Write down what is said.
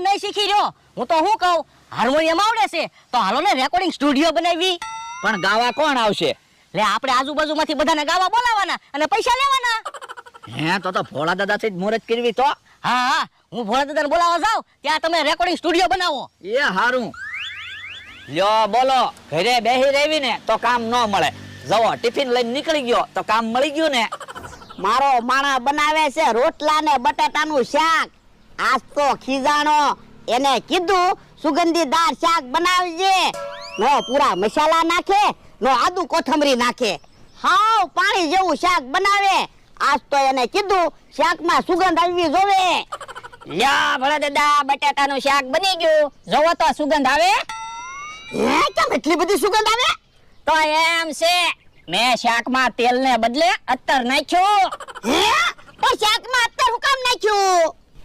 નહીં શીખી રહ્યો. હું તો શું કહું? હાર્મોનિયમ આવડે છે. તો હાલો ને રેકોર્ડિંગ સ્ટુડિયો બનાવી. પણ ગાવા કોણ આવશે? લે આપણે આજુબાજુમાંથી બધાને ગાવા બોલાવાના અને પૈસા લેવાના. હે તો તો ભોળા દાદા થી મુહૂર્ત કરવી તો. હા હા હું ભોળા દાદાને બોલાવવા જાઉં. ત્યાં તમે રેકોર્ડિંગ સ્ટુડિયો બનાવો. એ હારું. લ્યો બોલો ઘરે બેહી રહેવી ને તો કામ ન મળે. જવો ટિફિન લઈને નીકળી ગયો તો કામ મળી ગયું ને? મારો માણા બનાવે છે રોટલા ને બટાટાનું શાક. આજ તો ખીજાણો. એને કીધું સુગંધીદાર શાક બનાવજે. નો પૂરા મસાલા નાખે નો આદુ કોથમરી નાખે. હાવ પાણી જેવું શાક બનાવે. આજ તો એને કીધું શાકમાં સુગંધ આવવી જોવે. લ્યા ભોળા દાદા બટાટાનું શાક બની ગયું. જોવો તો સુગંધ આવે. હે કેમ એટલી બધી સુગંધ આવે? તો એમ છે મેં શાકમાં તેલને બદલે અત્તર નાખ્યું. હે? તો શાકમાં